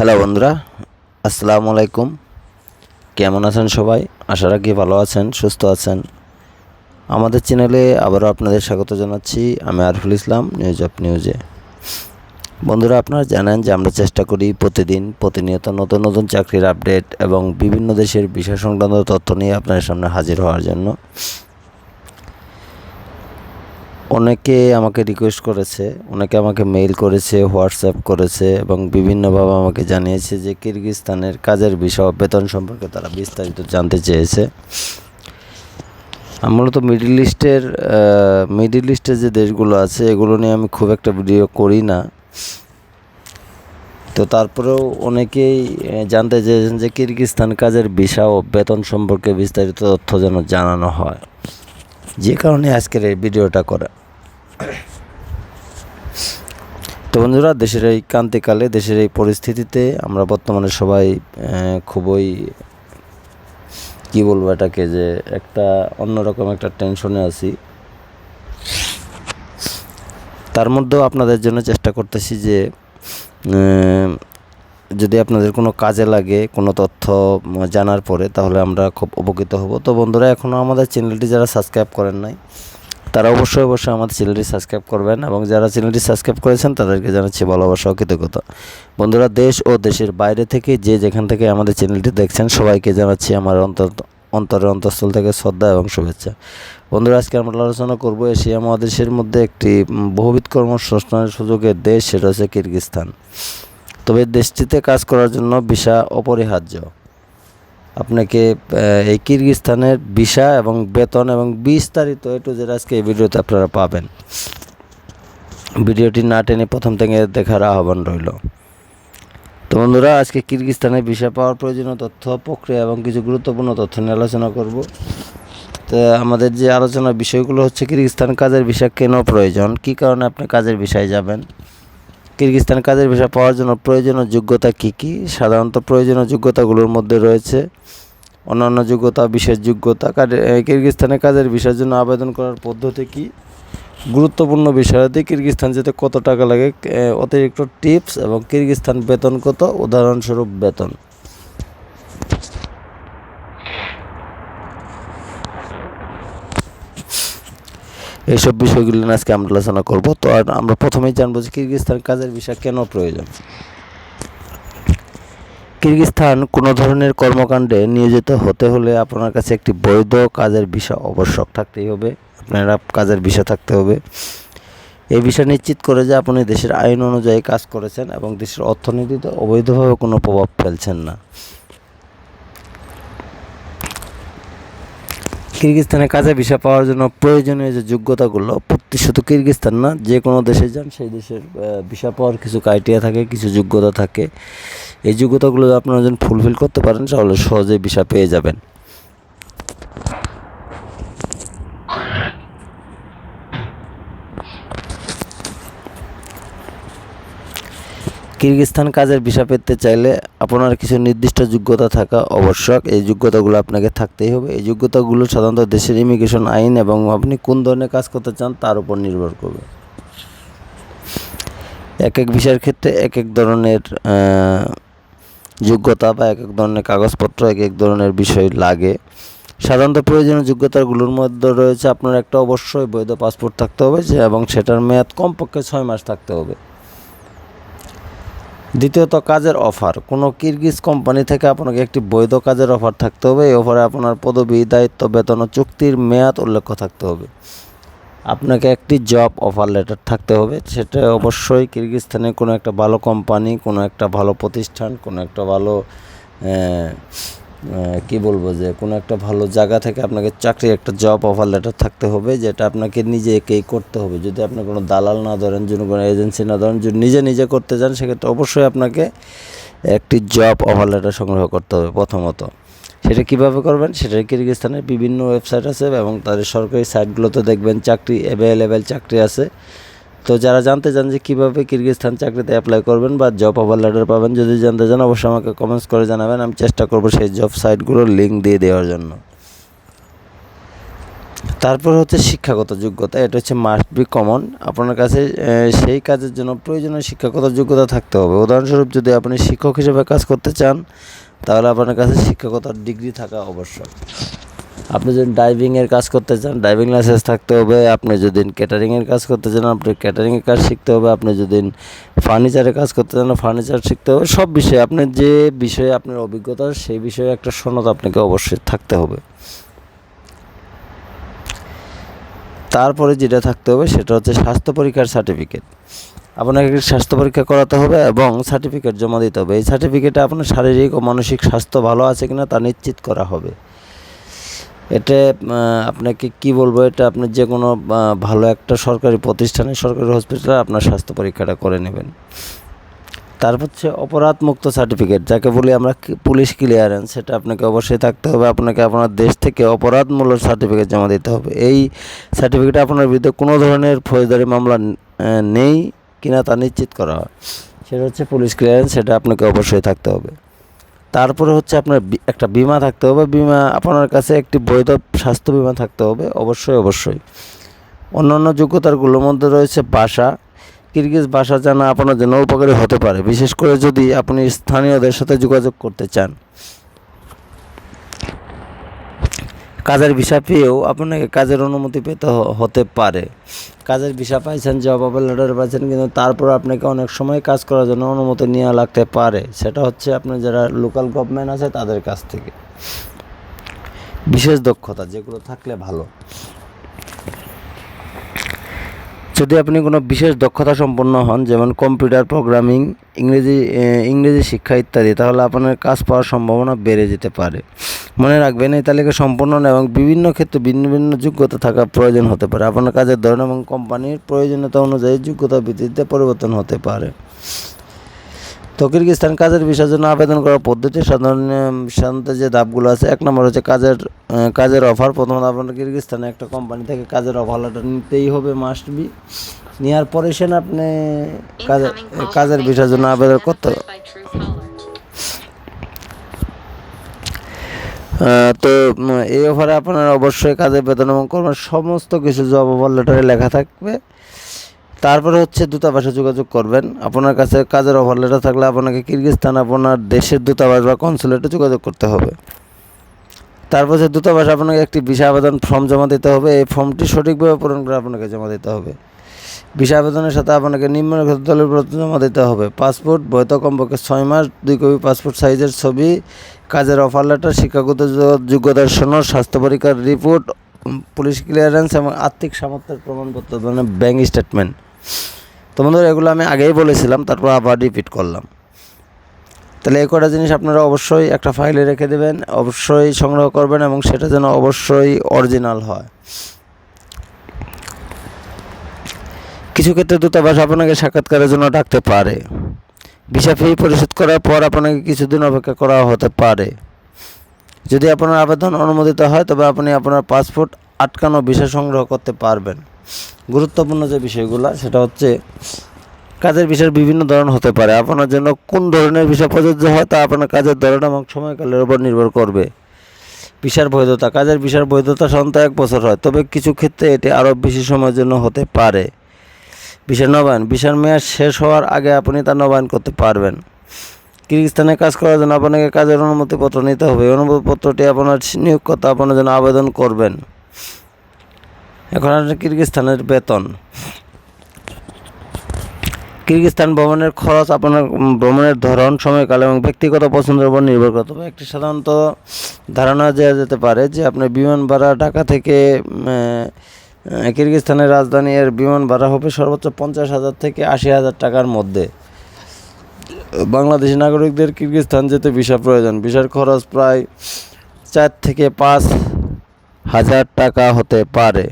Hello বন্ধুরা, আসসালামু আলাইকুম। কেমন আছেন সবাই? আশা রাখি ভালো আছেন, সুস্থ আছেন। আমাদের চ্যানেলে আবারও আপনাদের স্বাগত জানাচ্ছি, আমি আরফুল ইসলাম নিউজ অফ নিউজে বন্ধুরা, আপনারা জানেন যে আমরা চেষ্টা করি প্রতিদিন প্রতিনিয়ত নতুন নতুন চাকরির আপডেট এবং বিভিন্ন দেশের বিষয় সংক্রান্ত তথ্য নিয়ে আপনাদের সামনে হাজির হওয়ার জন্য। অনেকে আমাকে রিকোয়েস্ট করেছে, অনেকে আমাকে মেইল করেছে হোয়াটসঅ্যাপ করেছে এবং বিভিন্নভাবে আমাকে জানিয়েছে যে কিরগিজস্তানের কাজের বিষয় বেতন সম্পর্কে তারা বিস্তারিত জানতে চেয়েছে। মূলত মিডিল ইস্টের মিডিল ইস্টের যে দেশগুলো আছে, এগুলো নিয়ে আমি খুব একটা ভিডিও করি না। তো তারপরেও অনেকেই জানতে চেয়েছেন যে কিরগিজস্তান কাজের বিষয় ও বেতন সম্পর্কে বিস্তারিত তথ্য যেন জানানো হয়। যে কারণে আজকের এই ভিডিওটা করা। তো বন্ধুরা, দেশের এই ক্রান্তিকালে, দেশের এই পরিস্থিতিতে আমরা বর্তমানে সবাই খুবই, কি বলব এটাকে যে একটা অন্যরকম একটা টেনশনে আছি। তার মধ্যেও আপনাদের জন্য চেষ্টা করতেছি যে যদি আপনাদের কোনো কাজে লাগে, কোনো তথ্য জানার পরে, তাহলে আমরা খুব উপকৃত হব। তো বন্ধুরা এখনও আমাদের চ্যানেলটি যারা সাবস্ক্রাইব করেন নাই তারা অবশ্যই অবশ্যই আমাদের চ্যানেলটি সাবস্ক্রাইব করবেন এবং যারা চ্যানেলটি সাবস্ক্রাইব করেছেন তাদেরকে জানাচ্ছি ভালোবাসা ও কৃতজ্ঞতা। বন্ধুরা, দেশ ও দেশের বাইরে থেকে যে যেখান থেকে আমাদের চ্যানেলটি দেখছেন, সবাইকে জানাচ্ছি আমার অন্তর, অন্তরের অন্তঃস্থল থেকে শ্রদ্ধা এবং শুভেচ্ছা। বন্ধুরা, আজকে আমরা আলোচনা করব এশিয়া মহাদেশের মধ্যে একটি বহুবিধ কর্মসংস্থানের সুযোগের দেশ, সেটা হচ্ছে কিরগিজস্তান। তবে দেশটিতে কাজ করার জন্য ভিসা অপরিহার্য। আপনাকে এই কিরগিজস্তানের ভিসা এবং বেতন এবং বিস্তারিত এটু যেটা আজকে এই ভিডিওতে আপনারা পাবেন। ভিডিওটি না টেনে প্রথম থেকে দেখার আহ্বান রইল। তো বন্ধুরা, আজকে কিরগিজস্তানের ভিসা পাওয়ার প্রয়োজনীয় তথ্য, প্রক্রিয়া এবং কিছু গুরুত্বপূর্ণ তথ্য নিয়ে আলোচনা করব। তো আমাদের যে আলোচনার বিষয়গুলো হচ্ছে কিরগিজস্তান কাজের ভিসা কেন প্রয়োজন? কী কারণে আপনি কাজের ভিসায় যাবেন? কিরগিজস্তান কাজের ভিসা পাওয়ার জন্য প্রয়োজনীয় যোগ্যতা কী কী? সাধারণত প্রয়োজনীয় যোগ্যতাগুলোর মধ্যে রয়েছে অন্যান্য যোগ্যতা, বিশেষ যোগ্যতা। কিরগিজস্তানে কাজের ভিসার জন্য আবেদন করার পদ্ধতি কী? গুরুত্বপূর্ণ বিষয়াদি কিরগিজস্তান যেতে কত টাকা লাগে? অতিরিক্ত টিপস এবং কিরগিজস্তান বেতন কত? উদাহরণস্বরূপ বেতন। এইসব বিষয়গুলো নিয়ে আজকে আমরা আলোচনা করব। তো আর আমরা প্রথমেই জানব যে কিরগিজস্তান কাজের ভিসা কেন প্রয়োজন? কিরগিজস্তান কোনো ধরনের কর্মকাণ্ডে নিয়োজিত হতে হলে আপনার কাছে একটি বৈধ কাজের ভিসা আবশ্যক থাকতেই হবে। আপনারা কাজের ভিসা থাকতে হবে। এই বিষয় নিশ্চিত করে যে আপনি দেশের আইন অনুযায়ী কাজ করেছেন এবং দেশের অর্থনীতিতে অবৈধভাবে কোনো প্রভাব ফেলছেন না। কিরগিজস্তানে কাজে ভিসা পাওয়ার জন্য প্রয়োজনীয় যে যোগ্যতাগুলো প্রতি শুধু কিরগিজস্তান না, যে কোনো দেশে যান, সেই দেশের ভিসা পাওয়ার কিছু ক্রাইটেরিয়া থাকে, কিছু যোগ্যতা থাকে। এই যোগ্যতাগুলো আপনারা যদি ফুলফিল করতে পারেন, তাহলে সহজেই ভিসা পেয়ে যাবেন। কিরগিজস্তান কাজের ভিসা পেতে চাইলে আপনার কিছু নির্দিষ্ট যোগ্যতা থাকা আবশ্যক। এই যোগ্যতাগুলো আপনাকে থাকতেই হবে। এই যোগ্যতাগুলো সাধারণত দেশের ইমিগ্রেশন আইন এবং আপনি কোন ধরনের কাজ করতে চান তার উপর নির্ভর করবে। এক এক ভিসার ক্ষেত্রে এক এক ধরনের যোগ্যতা বা এক এক ধরনের কাগজপত্র এক এক ধরনের বিষয় লাগে। সাধারণত প্রয়োজনীয় যোগ্যতাগুলোর মধ্যে রয়েছে আপনার একটা অবশ্যই বৈধ পাসপোর্ট থাকতে হবে, যে এবং সেটার মেয়াদ কমপক্ষে ছয় মাস থাকতে হবে। দ্বিতীয়ত কাজের অফার। কোনো কিরগিজ কোম্পানি থেকে আপনাকে একটি বৈধ কাজের অফার থাকতে হবে। এই অফারে আপনার পদবি, দায়িত্ব, বেতন ও চুক্তির মেয়াদ উল্লেখ থাকতে হবে। আপনাকে একটি জব অফার লেটার থাকতে হবে। সেটা অবশ্যই কিরগিজস্থানে কোনো একটা ভালো কোম্পানি, কোনো একটা ভালো প্রতিষ্ঠান, কোনো একটা ভালো কি বলব যে কোনো একটা ভালো জায়গা থেকে আপনাকে চাকরি একটা জব অফার লেটার থাকতে হবে, যেটা আপনাকে নিজেকেই করতে হবে। যদি আপনি কোনো দালাল না ধরেন, যদি কোনো এজেন্সি না ধরেন, যদি নিজে নিজে করতে চান, সেক্ষেত্রে অবশ্যই আপনাকে একটি জব অফার লেটার সংগ্রহ করতে হবে প্রথমত। সেটা কীভাবে করবেন? সেটা কিরগিজস্তানের বিভিন্ন ওয়েবসাইট আছে এবং তাদের সরকারি সাইটগুলোতে দেখবেন চাকরি অ্যাভেলেবেল চাকরি আছে। তো যারা জানতে চান যে কীভাবে কিরগিজস্তান চাকরিতে অ্যাপ্লাই করবেন বা জব অফার লেটার পাবেন, যদি জানতে চান, অবশ্যই আমাকে কমেন্টস করে জানাবেন। আমি চেষ্টা করব সেই জব সাইটগুলোর লিঙ্ক দিয়ে দেওয়ার জন্য। তারপর হচ্ছে শিক্ষাগত যোগ্যতা, এটা হচ্ছে মাস্ট বি কমন আপনার কাছে সেই কাজের জন্য প্রয়োজনীয় শিক্ষাগত যোগ্যতা থাকতে হবে। উদাহরণস্বরূপ, যদি আপনি শিক্ষক হিসেবে কাজ করতে চান, তাহলে আপনার কাছে শিক্ষাগত ডিগ্রি থাকা আবশ্যক। আপনি যদি ড্রাইভিংয়ের কাজ করতে চান ড্রাইভিং লাইসেন্স থাকতে হবে, আপনি যদি ক্যাটারিংয়ের কাজ করতে চান, আপনি ক্যাটারিংয়ের কাজ শিখতে হবে, আপনি যদি ফার্নিচারের কাজ করতে চান ফার্নিচার শিখতে হবে, সব বিষয়ে আপনি যে বিষয়ে আপনার অভিজ্ঞতা, সেই বিষয়ে একটা সনদ আপনাকে অবশ্যই থাকতে হবে। তারপরে যেটা থাকতে হবে, সেটা হচ্ছে স্বাস্থ্য পরীক্ষার সার্টিফিকেট আপনাকে স্বাস্থ্য পরীক্ষা করাতে হবে এবং সার্টিফিকেট জমা দিতে হবে। এই সার্টিফিকেটে আপনার শারীরিক ও মানসিক স্বাস্থ্য ভালো আছে কিনা তা নিশ্চিত করা হবে। এটা আপনাকে কি বলব, এটা আপনি যে কোনো ভালো একটা সরকারি প্রতিষ্ঠানে, সরকারি হসপিটালে আপনার স্বাস্থ্য পরীক্ষাটা করে নেবেন। তারপর হচ্ছে অপরাধমুক্ত সার্টিফিকেট যাকে বলি আমরা পুলিশ ক্লিয়ারেন্স সেটা আপনাকে অবশ্যই থাকতে হবে। আপনাকে আপনার দেশ থেকে অপরাধমূলক সার্টিফিকেট জমা দিতে হবে। এই সার্টিফিকেট আপনার বিরুদ্ধে কোনো ধরনের ফৌজদারি মামলা নেই কিনা তা নিশ্চিত করা হয়। সেটা হচ্ছে পুলিশ ক্লিয়ারেন্স সেটা আপনাকে অবশ্যই থাকতে হবে। তারপরে হচ্ছে আপনার একটা বিমা থাকতে হবে। বিমা আপনার কাছে একটি বৈধ স্বাস্থ্য বিমা থাকতে হবে। অবশ্যই অবশ্যই। অন্যান্য যোগ্যতারগুলোর মধ্যে রয়েছে ভাষা কিরগিজ ভাষা জানা আপনার জন্য উপকারী হতে পারে। বিশেষ করে যদি আপনি স্থানীয়দের সাথে যোগাযোগ করতে চান। কাজের ভিসা পেয়েও আপনাকে কাজের অনুমতি পেতে হতে পারে। কাজের ভিসা পাইছেন জব অফার লেটার পাইছেন, কিন্তু তারপর আপনাকে অনেক সময় কাজ করার জন্য অনুমতি নেওয়া লাগতে পারে। সেটা হচ্ছে আপনার যারা লোকাল গভর্নমেন্ট আছে তাদের কাছ থেকে। বিশেষ দক্ষতা যেগুলো থাকলে ভালো। যদি আপনি কোনো বিশেষ দক্ষতা সম্পন্ন হন, যেমন কম্পিউটার প্রোগ্রামিং, ইংরেজি ইংরেজি শিক্ষা ইত্যাদি, তাহলে আপনার কাজ পাওয়ার সম্ভাবনা বেড়ে যেতে পারে। মনে রাখবেন, এই তালিকা সম্পূর্ণ এবং বিভিন্ন ক্ষেত্রে ভিন্ন ভিন্ন যোগ্যতা থাকা প্রয়োজন হতে পারে। আপনার কাজের ধরন এবং কোম্পানির প্রয়োজনীয়তা অনুযায়ী যোগ্যতা ভিত্তিতে পরিবর্তন হতে পারে। তো কিরগিস্তান কাজের বিষয়ের জন্য আবেদন করার পদ্ধতি সাধারণ সাধারণত যে ধাপগুলো আছে এক নম্বর হচ্ছে কাজের কাজের অফার প্রথমত আপনার কিরগিস্তানে একটা কোম্পানি থেকে কাজের অফার লেটার নিতেই হবে মাস্ট বি নেওয়ার পরে সেন আপনি কাজের কাজের বিষয়ের জন্য আবেদন করতে হবে। তো এই অফারে আপনার অবশ্যই কাজের বেতন এবং কর্মের সমস্ত কিছু জব অফার লেটারে লেখা থাকবে। তারপরে হচ্ছে দূতাবাসে যোগাযোগ করবেন। আপনার কাছে কাজের অফার লেটার থাকলে আপনাকে কিরগিস্তান আপনার দেশের দূতাবাস বা কনসুলেটে যোগাযোগ করতে হবে। তারপর হচ্ছে দূতাবাস, আপনাকে একটি ভিসা আবেদন ফর্ম জমা দিতে হবে। এই ফর্মটি সঠিকভাবে পূরণ করে আপনাকে জমা দিতে হবে। ভিসা আবেদনের সাথে আপনাকে নিম্ন দলিলপত্র জমা দিতে হবে। পাসপোর্ট বৈধ কমপক্ষে ছয় মাস, দুই কপি পাসপোর্ট সাইজের ছবি, কাজের অফার লেটার শিক্ষাগত যোগ্যতার সনদ স্বাস্থ্য পরীক্ষার রিপোর্ট পুলিশ ক্লিয়ারেন্স এবং আর্থিক সামর্থ্যের প্রমাণপত্র মানে ব্যাঙ্ক স্টেটমেন্ট তো বন্ধুরা, এগুলো আমি আগেই বলেছিলাম, তারপর আবার রিপিট করলাম। তাহলে এই কটা জিনিস আপনারা অবশ্যই একটা ফাইলে রেখে দেবেন, অবশ্যই সংগ্রহ করবেন এবং সেটা যেন অবশ্যই অরিজিনাল হয়। কিছু ক্ষেত্রে দূতাবাস আপনাকে সাক্ষাৎকারের জন্য ডাকতে পারে। ভিসা ফি পরিশোধ করার পর আপনাকে কিছুদিন অপেক্ষা করা হতে পারে। যদি আপনার আবেদন অনুমোদিত হয়, তবে আপনি আপনার পাসপোর্ট আটকানো বিষয় সংগ্রহ করতে পারবেন। গুরুত্বপূর্ণ যে বিষয়গুলো, সেটা হচ্ছে কাজের বিষয়ের বিভিন্ন ধরন হতে পারে। আপনার জন্য কোন ধরনের বিষয় প্রযোজ্য হয় তা আপনার কাজের ধরন এবং সময়কালের উপর নির্ভর করবে। ভিসার বৈধতা, কাজের ভিসার বৈধতা সাধারণত এক বছর হয়, তবে কিছু ক্ষেত্রে এটি আরও বেশি সময়ের জন্য হতে পারে। ভিসার নবায়ন ভিসার মেয়াদ শেষ হওয়ার আগে আপনি তা নবায়ন করতে পারবেন। কিরগিস্তানে কাজ করার জন্য আপনাকে কাজের অনুমতিপত্র নিতে হবে। অনুমতিপত্রটি আপনার নিয়োগকর্তা আপনার জন্য আবেদন করবেন। এখন আসলে কিরগিস্তানের বেতন। কিরগিস্তান ভ্রমণের খরচ আপনার ভ্রমণের ধরন, সময়কাল এবং ব্যক্তিগত পছন্দের উপর নির্ভর করে। তবে একটি সাধারণত ধারণা দেওয়া যেতে পারে যে আপনার বিমান ভাড়া ঢাকা থেকে কিরগিস্তানের রাজধানী এর বিমান ভাড়া হবে সর্বোচ্চ পঞ্চাশ হাজার থেকে আশি হাজার টাকার মধ্যে। বাংলাদেশি নাগরিকদের কিরগিস্তান যেতে ভিসা প্রয়োজন। ভিসার খরচ প্রায় চার থেকে পাঁচ হাজার টাকা হতে পারে।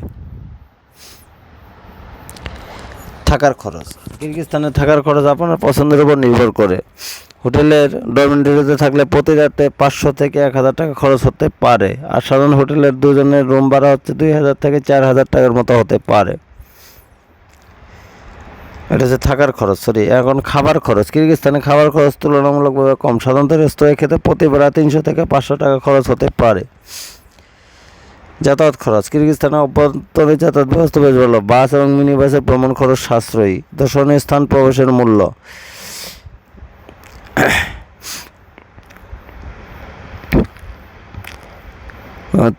থাকার খরচ। কিরগিস্তানে থাকার খরচ আপনার পছন্দের উপর নির্ভর করে। হোটেলের ডরমেন্টারিতে থাকলে প্রতি রাতে পাঁচশো থেকে এক হাজার টাকা খরচ হতে পারে। আর সাধারণ হোটেলের দুজনের রুম ভাড়া হচ্ছে দুই হাজার থেকে চার হাজার টাকার মতো হতে পারে। এটা হচ্ছে থাকার খরচ সরি এখন খাবার খরচ। কিরগিস্তানে খাবার খরচ তুলনামূলকভাবে কম। সাধারণত রেস্তোরাঁয় খেতে প্রতি বেলা তিনশো থেকে পাঁচশো টাকা খরচ হতে পারে। যাতায়াত খরচ। কিরগিজস্তানে অভ্যন্তরে যাতায়াত ব্যবস্থা বেশ ভালো। বাস এবং মিনি বাসের ভ্রমণ খরচ সাশ্রয়ী। দর্শনীয় স্থান প্রবেশের মূল্য।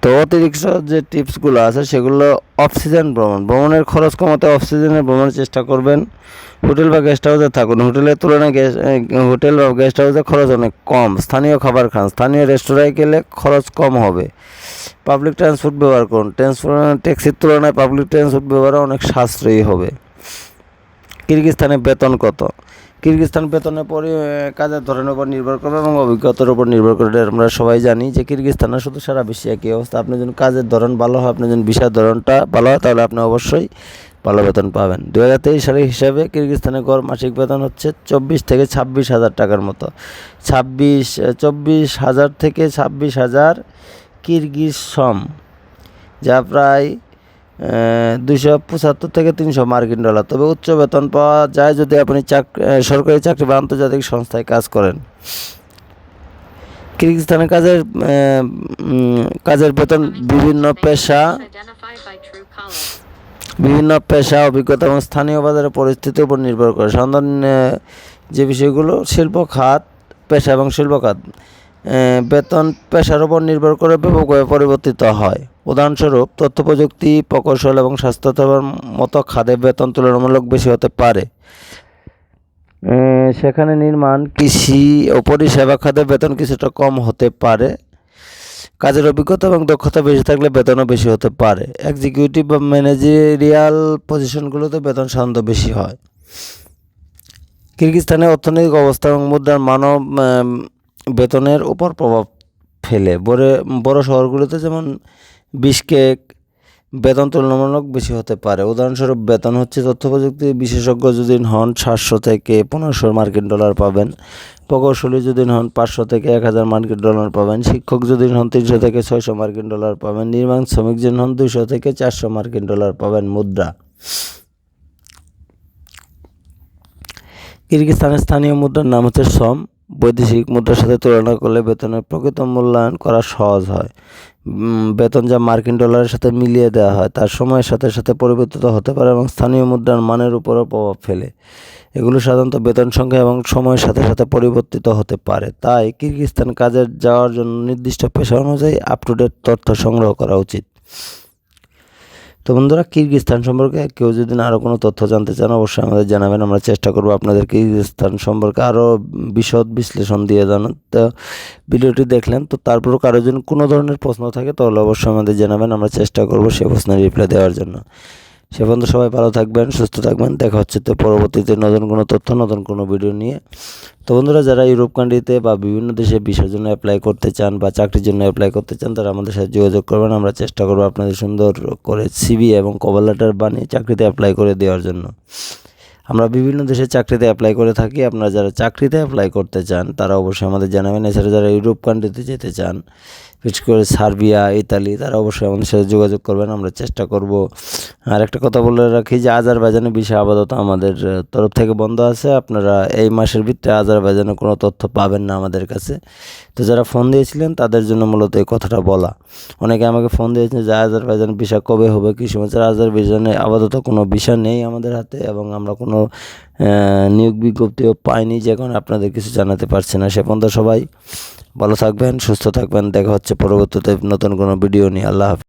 তো অতিরিক্ত যে টিপসগুলো আছে সেগুলো অফ সিজন ভ্রমণ। ভ্রমণের খরচ কমাতে অফ সিজনে ভ্রমণের চেষ্টা করবেন। হোটেল বা গেস্ট হাউসে থাকুন। হোটেলের তুলনায় হোটেল বা গেস্ট হাউসে খরচ অনেক কম। স্থানীয় খাবার খান। স্থানীয় রেস্তোরাঁয় গেলে খরচ কম হবে। পাবলিক ট্রান্সপোর্ট ব্যবহার করুন। ট্রান্সপোর্ট ট্যাক্সির তুলনায় পাবলিক ট্রান্সপোর্ট ব্যবহারে অনেক সাশ্রয়ী হবে। কিরগিজস্তানে বেতন কত? কিরগিজস্তান বেতনের পরে কাজের ধরনের উপর নির্ভর করবে এবং অভিজ্ঞতার উপর নির্ভর করে আমরা সবাই জানি যে কিরগিজস্তানে শুধু সারা বিশ্বে একই অবস্থা। আপনি যদি কাজের ধরন ভালো হয়, আপনি যদি বিষয়ের ধরনটা ভালো হয়, তাহলে আপনি অবশ্যই ভালো বেতন পাবেন। দু হাজার তেইশ সালের হিসাবে কিরগিজস্তানের গড় মাসিক বেতন হচ্ছে চব্বিশ থেকে ছাব্বিশ হাজার টাকার মতো। ছাব্বিশ চব্বিশ হাজার থেকে ছাব্বিশ হাজার কিরগিজ সম যা প্রায় দুশো পঁচাত্তর থেকে তিনশো মার্কিন ডলার। তবে উচ্চ বেতন পাওয়া যায় যদি আপনি চাকরি সরকারি চাকরি বা আন্তর্জাতিক সংস্থায় কাজ করেন। কিরগিজস্তানে কাজের কাজের বেতন বিভিন্ন পেশা. বিভিন্ন পেশা, অভিজ্ঞতা এবং স্থানীয় বাজারের পরিস্থিতির উপর নির্ভর করে। সন্ধান যে বিষয়গুলো, শিল্প, খাত, পেশা এবং শিল্প খাত বেতন পেশার উপর নির্ভর করে ব্যাপকভাবে পরিবর্তিত হয়। উদাহরণস্বরূপ তথ্য প্রযুক্তি প্রকৌশল এবং স্বাস্থ্যসেবার মতো খাদে বেতন তুলনামূলক বেশি হতে পারে। সেখানে নির্মাণ, কৃষি ও পরিষেবা খাতে বেতন কিছুটা কম হতে পারে। কাজের অভিজ্ঞতা এবং দক্ষতা বেশি থাকলে বেতনও বেশি হতে পারে। এক্সিকিউটিভ বা ম্যানেজেরিয়াল পজিশনগুলোতে বেতন সাধারণত বেশি হয়। কিরগিজস্তানের অর্থনৈতিক অবস্থা এবং মুদ্রার মানব বেতনের উপর প্রভাব ফেলে। বড় বড় শহরগুলোতে যেমন বিশকেক বেতন তুলনামূলক বেশি হতে পারে। উদাহরণস্বরূপ, বেতন হচ্ছে তথ্য প্রযুক্তি বিশেষজ্ঞ যদি হন সাতশো থেকে পনেরোশো মার্কিন ডলার পাবেন। প্রকৌশলী যদি হন পাঁচশো থেকে এক হাজার মার্কিন ডলার পাবেন। শিক্ষক যদি হন তিনশো থেকে ছয়শো মার্কিন ডলার পাবেন। নির্মাণ শ্রমিক যদি হন দুশো থেকে চারশো মার্কিন ডলার পাবেন মুদ্রা। কিরগিজস্তানের স্থানীয় মুদ্রার নাম হচ্ছে সম। বৈদেশিক মুদ্রার সাথে তুলনা করলে বেতনের প্রকৃত মূল্যায়ন করা সহজ হয়। বেতন যা মার্কিন ডলারের সাথে মিলিয়ে দেওয়া হয়, তার সময়ের সাথে সাথে পরিবর্তিত হতে পারে এবং স্থানীয় মুদ্রার মানের উপরও প্রভাব ফেলে। এগুলো সাধারণত বেতন সংখ্যা এবং সময়ের সাথে সাথে পরিবর্তিত হতে পারে। তাই কিরগিস্তান কাজের যাওয়ার জন্য নির্দিষ্ট পেশা অনুযায়ী আপ টু ডেট তথ্য সংগ্রহ করা উচিত। তো বন্ধুরা কিরগিজস্তান সম্পর্কে কেউ যদি আরও কোনো তথ্য জানতে চান, অবশ্যই আমাদের জানাবেন। আমরা চেষ্টা করব আপনাদের কিরগিজস্তান সম্পর্কে আরও বিশদ বিশ্লেষণ দিয়ে জানান তো ভিডিওটি দেখলেন, তো তারপরও কারও যদি কোনো ধরনের প্রশ্ন থাকে, তাহলে অবশ্যই আমাদের জানাবেন। আমরা চেষ্টা করব সেই প্রশ্নের রিপ্লাই দেওয়ার জন্য। সে পর্যন্ত সবাই ভালো থাকবেন, সুস্থ থাকবেন। দেখা হচ্ছে তো পরবর্তীতে নতুন কোনো তথ্য, নতুন কোনো ভিডিও নিয়ে। তো বন্ধুরা, যারা ইউরোপ কান্ট্রিতে বা বিভিন্ন দেশে বিষয়ের জন্য অ্যাপ্লাই করতে চান বা চাকরির জন্য অ্যাপ্লাই করতে চান, তারা আমাদের সাথে যোগাযোগ করবেন। আমরা চেষ্টা করব আপনাদের সুন্দর করে সিবি এবং কভার লেটার বানিয়ে চাকরিতে অ্যাপ্লাই করে দেওয়ার জন্য। আমরা বিভিন্ন দেশে চাকরিতে অ্যাপ্লাই করে থাকি। আপনারা যারা চাকরিতে অ্যাপ্লাই করতে চান, তারা অবশ্যই আমাদের জানাবেন। এছাড়া যারা ইউরোপ কান্ট্রিতে যেতে চান বিশেষ করে সার্বিয়া, ইতালি, তারা অবশ্যই আমাদের সাথে যোগাযোগ করবেন, আমরা চেষ্টা করব। আর একটা কথা বলে রাখি যে আজারবাইজানের বিষয় আপাতত আমাদের তরফ থেকে বন্ধ আছে। আপনারা এই মাসের ভিতরে আজারবাইজানের কোনো তথ্য পাবেন না আমাদের কাছে। তো যারা ফোন দিয়েছিলেন, তাদের জন্য মূলত এই কথাটা বলা। অনেকে আমাকে ফোন দিয়েছেন যে আজারবাইজান বিষয় কবে হবে, কী সময়? আজারবাইজানে আপাতত কোনো বিষয় নেই আমাদের হাতে এবং আমরা কোনো নিয়োগ বিজ্ঞপ্তিও পাইনি, যে এখন আপনাদের কিছু জানাতে পারছি না। সে পর্যন্ত সবাই ভালো থাকবেন সুস্থ থাকবেন দেখা হচ্ছে পরবর্তীতে নতুন কোনো ভিডিও নিয়ে। আল্লাহ হাফিজ।